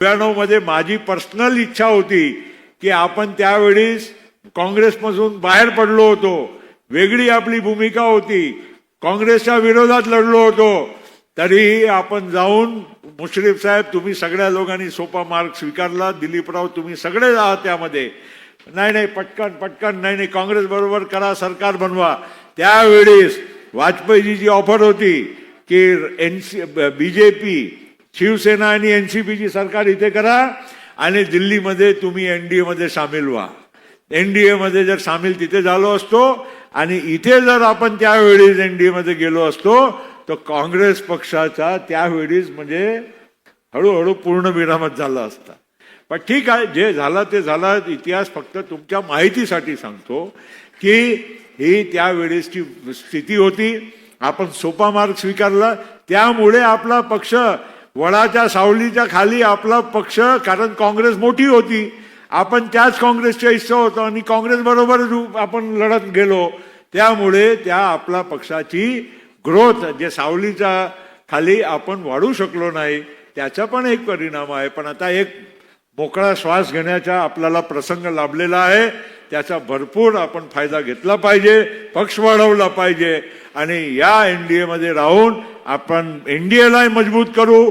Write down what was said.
ब्याण्णवमध्ये माझी पर्सनल इच्छा होती की आपण त्यावेळेस काँग्रेसपासून बाहेर पडलो होतो. वेगळी आपली भूमिका होती. काँग्रेसच्या विरोधात लढलो होतो. तरीही आपण जाऊन मुश्रीफ साहेब तुम्ही सगळ्या लोकांनी सोपा मार्ग स्वीकारला. दिलीपराव तुम्ही सगळे आहात त्यामध्ये. नाही नाही पटकन पटकन नाही नाही काँग्रेस बरोबर करा सरकार बनवा. त्यावेळेस वाजपेयीची जी ऑफर होती की N C B J P Shiv Sena आणि एन सी पीची सरकार इथे करा आणि दिल्लीमध्ये तुम्ही एन डी एमध्ये सामील व्हा. एन डी एमध्ये जर सामील तिथे झालो असतो आणि इथे जर आपण त्यावेळीच एन डी एमध्ये गेलो असतो तर काँग्रेस पक्षाचा त्यावेळीच म्हणजे हळूहळू पूर्ण विरामच झाला असता. पण ठीक आहे जे झालं ते झालं. इतिहास फक्त तुमच्या माहितीसाठी सांगतो की ही त्यावेळेसची स्थिती होती. आपण सोपा मार्ग स्वीकारला. त्यामुळे आपला पक्ष वडाच्या सावलीच्या खाली आपला पक्ष कारण काँग्रेस मोठी होती. आपण त्याच काँग्रेसच्या हिस्सा होतो आणि काँग्रेस बरोबर आपण लढत गेलो. त्यामुळे त्या आपला पक्षाची ग्रोथ जे सावलीच्या खाली आपण वाढू शकलो नाही त्याचा पण एक परिणाम आहे. पण आता एक मोकळा श्वास घेण्याचा आपल्याला प्रसंग लाभलेला आहे. त्याचा भरपूर आपण फायदा घेतला पाहिजे पक्ष वाढवला पाहिजे. आणि या एन डी एमध्ये राहून आपण एन डी एला मजबूत करू.